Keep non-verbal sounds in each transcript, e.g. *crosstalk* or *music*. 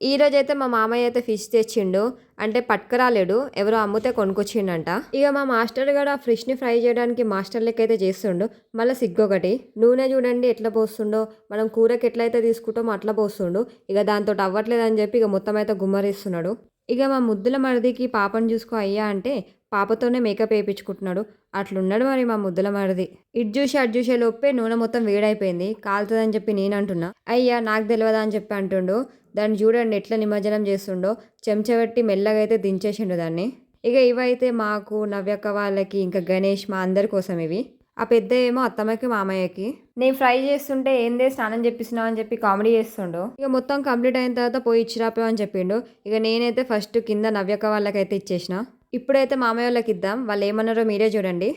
ఈ అయితే మా మామయ్య అయితే ఫిష్ తెచ్చిండు. అంటే పట్టుకురాలేడు. ఎవరో అమ్మితే కొనుక్కొచ్చిండంట. ఇక మా మాస్టర్ గారు ఆ ఫిష్ని ఫ్రై చేయడానికి మాస్టర్ లెక్క అయితే చేస్తుండు. మళ్ళీ సిగ్గొకటి. నూనె చూడండి ఎట్లా పోస్తుండో. మనం కూరకి ఎట్లయితే తీసుకుంటామో అట్లా పోస్తుండు. ఇక దాంతో అవ్వట్లేదు అని చెప్పి ఇక మొత్తం అయితే గుమ్మరిస్తున్నాడు. ఇక మా ముద్దుల మరిదికి పాపను చూసుకో అయ్యా అంటే పాపతోనే మేకప్ వేయించుకుంటున్నాడు. అట్లున్నాడు మరి మా ముద్దుల మరిది. ఇటు చూసి అటు చూసే లోపే నూనె మొత్తం వేడైపోయింది. కాలుతుందని చెప్పి నేను అంటున్నా. అయ్యా నాకు తెలియదా అని చెప్పి అంటుండు. దాన్ని చూడండి ఎట్లా నిమజ్జనం చేస్తుండో. చెంచబెట్టి మెల్లగా అయితే దించేసిండు దాన్ని. ఇక ఇవైతే మాకు నవ్యక్క వాళ్ళకి ఇంకా గణేష్ మా అందరి కోసం ఇవి. ఆ పెద్ద ఏమో అత్తమ్మకి మామయ్యకి. నేను ఫ్రై చేస్తుంటే ఏందే స్నానం చెప్పిస్తున్నావు అని చెప్పి కామెడీ చేస్తుండు. ఇక మొత్తం కంప్లీట్ అయిన తర్వాత పోయి ఇచ్చిరాపో అని చెప్పిండు. ఇక నేనైతే ఫస్ట్ కింద నవ్యక్క వాళ్ళకైతే ఇచ్చేసిన. ఇప్పుడైతే మామయ్య వాళ్ళకి ఇద్దాం. వాళ్ళు ఏమన్నారో మీరే చూడండి.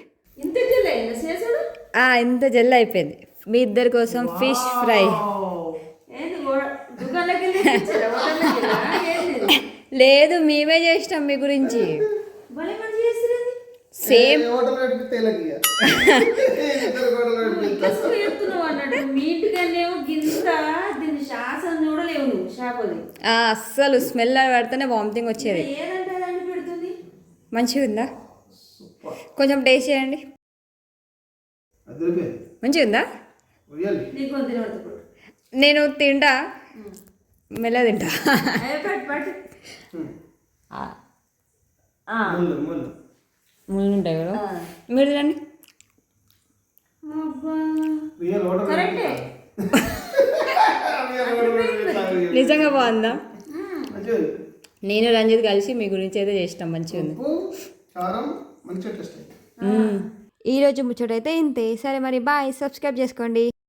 ఇంత జల్లు అయిపోయింది. మీ ఇద్దరి కోసం ఫిష్ ఫ్రై? లేదు మేమే చేసినాం మీ గురించి. సేమ్. అస్సలు స్మెల్ పెడితేనే వామిటింగ్ వచ్చేది. మంచిగా ఉందా? కొంచెం టేస్ట్ చేయండి. మంచిగా ఉందా? నేను తింటా. మెల్ల తింటా. ముళ్ళు. ముళ్ళు ఉంటాయి కదా మీరు తినండి. నడిపిస్తా. *laughs* నిజంగా బాగుందా. నేను రంజిత్ కలిసి మీ గురించి అయితే చేసినాం మంచిగా ఉంది. ఉప్పు కారం మంచిగా టేస్ట్ అయింది ఈ రోజు ముచ్చటైతే ఇంతే. సరే మరి బాయ్. సబ్స్క్రైబ్ చేసుకోండి.